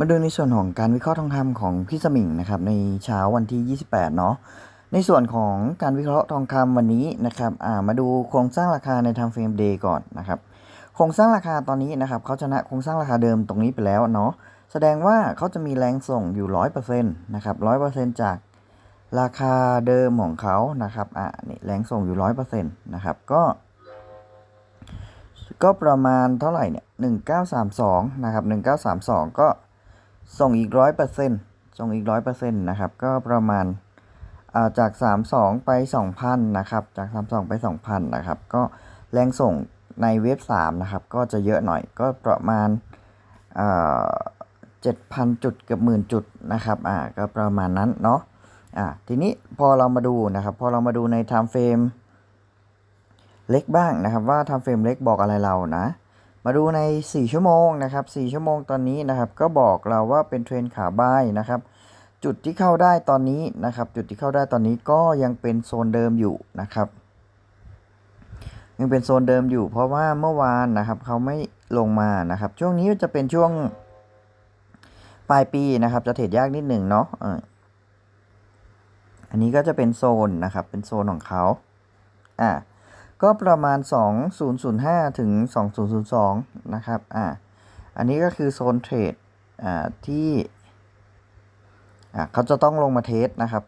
มาดูในส่วนของการวิเคราะห์ทองคำของพี่สมิงนะครับในเช้าวันที่ 28 เนาะในส่วนของการวิเคราะห์ทองคำวันนี้นะครับมาดูโครงสร้างราคาใน time frame day ก่อนนะครับโครงสร้างราคาตอนนี้นะครับเขาชนะโครงสร้างราคาเดิมตรงนี้ไปแล้วเนาะแสดงว่าเขาจะมีแรงส่งอยู่100%นะครับ100%จากราคาเดิมของเขานะครับอ่านี่แรงส่งอยู่100%นะครับก็ ก็ประมาณเท่าไหร่เนี่ย1932นะครับ1932ก็ส่ง ส่งอีก100%ส่งอีก100%นต์นะครับ ก็ประมาณอ่าจาก 32 ไป 2,000 นะครับ จาก 32 ไป 2,000 นะครับ ก็แรงส่งในเว็บ 3 นะครับ ก็จะเยอะหน่อย ก็ประมาณอ่า7,000จุดเกือบหมื่นจุดนะครับ อ่า ก็ประมาณนั้นเนาะ อ่า ทีนี้พอเรามาดูนะครับ พอเรามาดูใน time frame เล็กบ้างนะครับ ว่าทำเฟรมเล็กบอกอะไรเรานะ มาดูใน 4 ชั่วโมงนะครับ 4 ชั่วโมงตอนนี้นะครับ ก็บอกเราว่าเป็นเทรนขาบายนะครับ จุดที่เข้าได้ตอนนี้นะครับ จุดที่เข้าได้ตอนนี้ก็ยังเป็นโซนเดิมอยู่นะครับ ยังเป็นโซนเดิมอยู่ เพราะว่าเมื่อวานนะครับเขาไม่ลงมานะครับ ช่วงนี้จะเป็นช่วงปลายปีนะครับ จะเทรดยากนิดหนึ่งเนาะอออันนี้ก็จะเป็นโซนนะครับ เป็นโซนของเขาอ่า ก็ประมาณ 2005 ถึง 2002 นะครับ อ่า อันนี้ก็คือโซนเทรด อ่า ที่อ่าเขาจะต้องลงมาเทสนะครับ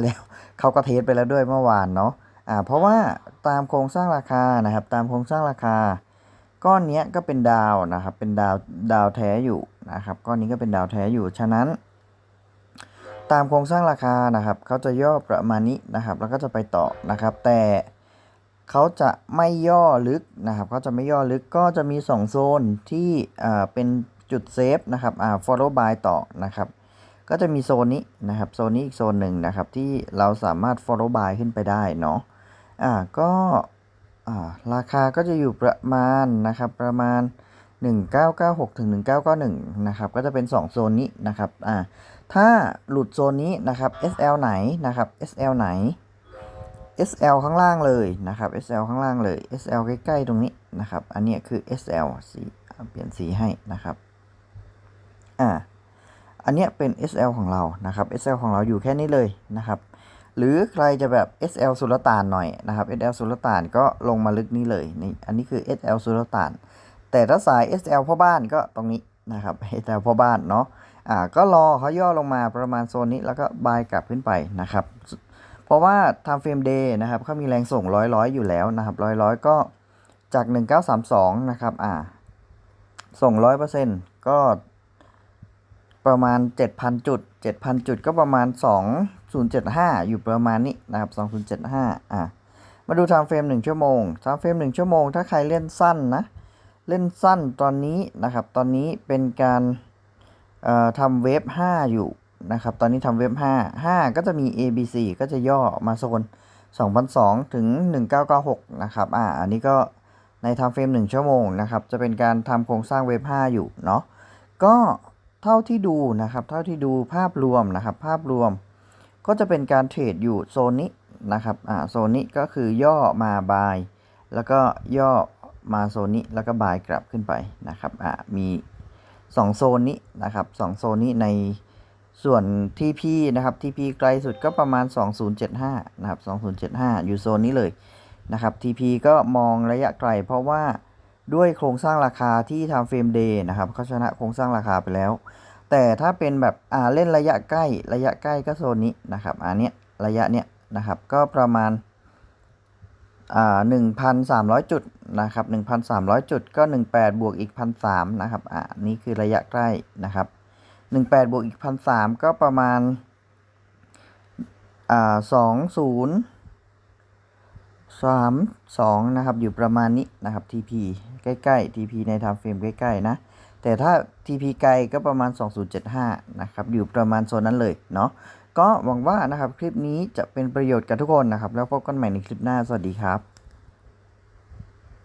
แล้วเขาก็เทสไปแล้วด้วยเมื่อวานเนาะ อ่า เพราะว่าตามโครงสร้างราคา นะครับ ตามโครงสร้างราคา ก้อนเนี้ยก็เป็นดาวนะครับ เป็นดาว ดาวแท้อยู่นะครับ ก้อนนี้ก็เป็นดาวแท้อยู่ ฉะนั้น ตามโครงสร้างราคานะครับ เขาจะย่อประมาณนี้นะครับ แล้วก็จะไปต่อนะครับ แต่ เขาจะไม่ย่อลึกนะครับเขาจะไม่ย่อลึกก็จะมี 2 โซนที่เป็นจุดเซฟนะครับอ่า follow by ต่อนะครับ ก็จะมีโซนนี้นะครับโซนนี้อีกโซนหนึ่งนะครับที่เราสามารถ follow by ขึ้นไปได้เนาะอ่าก็อ่าราคาก็จะอยู่ประมาณนะครับประมาณ 1996ถึง1991นะครับก็จะเป็น 2 โซนนี้นะครับอ่าถ้าหลุดโซนนี้นะครับ SL ไหนนะครับ SL ไหน SL ข้างล่างเลยนะครับ SL ข้างล่างเลย SL ใกล้ๆตรงนี้นะครับ อันนี้คือ SL สีเปลี่ยนสีให้นะครับ อ่า อันนี้เป็น SL ของเรานะครับ SL ของเราอยู่แค่นี้เลยนะครับ หรือใครจะแบบ SL สุลต่านหน่อยนะครับ SL สุลต่านก็ลงมาลึกนี้เลยนี่ อันนี้คือ SL สุลต่าน แต่ถ้าสาย SL พ่อบ้านก็ตรงนี้นะครับ SL พ่อบ้านเนาะ อ่า ก็รอเขาย่อลงมาประมาณโซนนี้แล้วก็บายกลับขึ้นไปนะครับ เพราะว่า time frame day นะครับเขามีแรงส่งร้อยร้อยอยู่แล้วนะครับร้อยร้อยก็จาก 1932 นะครับ อ่า ส่งร้อยเปอร์เซ็นต์ก็ประมาณ 7,000 จุด 7,000 จุดก็ประมาณ 2075 อยู่ประมาณนี้นะครับ 2075 อ่ามาดู time frame 1 ชั่วโมง time frame 1 ชั่วโมง ถ้าใครเล่นสั้นนะ เล่นสั้นตอนนี้นะครับ ตอนนี้เป็นการทำเวฟ 5 อยู่ นะครับ ตอนนี้ทำเวฟ5 5 ก็จะมี A B C ก็จะย่อมาโซน2,002 ถึง 1996 นะครับ อ่า อันนี้ก็ใน time frame 1ชั่วโมงนะครับ จะเป็นการทำโครงสร้างเวฟ5อยู่เนาะ ก็เท่าที่ดูนะครับ เท่าที่ดูภาพรวมนะครับ ภาพรวม ก็จะเป็นการเทรดอยู่โซนนี้นะครับ อ่า โซนนี้ก็คือย่อมาบาย แล้วก็ย่อมาโซนนี้ แล้วก็บายกลับขึ้นไปนะครับ อ่า มี 2 โซนนี้นะครับ 2 โซนนี้ใน ส่วน TP นะครับ TP ไกลสุดก็ประมาณ 2075 นะครับ 2075 อยู่โซนนี้เลยนะครับ TP ก็มองระยะไกล เพราะว่าด้วยโครงสร้างราคาที่ทำเฟรมเดย์นะครับเขาชนะโครงสร้างราคาไปแล้ว แต่ถ้าเป็นแบบอ่าเล่นระยะใกล้ระยะใกล้ก็โซนนี้นะครับอันเนี้ยระยะเนี้ยนะครับก็ประมาณอ่า1,300จุดนะครับ1,300จุดก็18บวกอีก1,300นะครับอ่านี่คือระยะใกล้นะครับ 18บวกอีก1,300ก็ประมาณอ่า20 32นะครับ อยู่ประมาณนี้นะครับ TP ใกล้ๆ TP ใน time frame ใกล้ๆนะ แต่ถ้า TP ไกลก็ประมาณ 2075 นะครับ อยู่ประมาณโซนนั้นเลยเนาะก็หวังว่านะครับ คลิปนี้จะเป็นประโยชน์กับทุกคนนะครับ แล้วพบกันใหม่ในคลิปหน้า สวัสดีครับ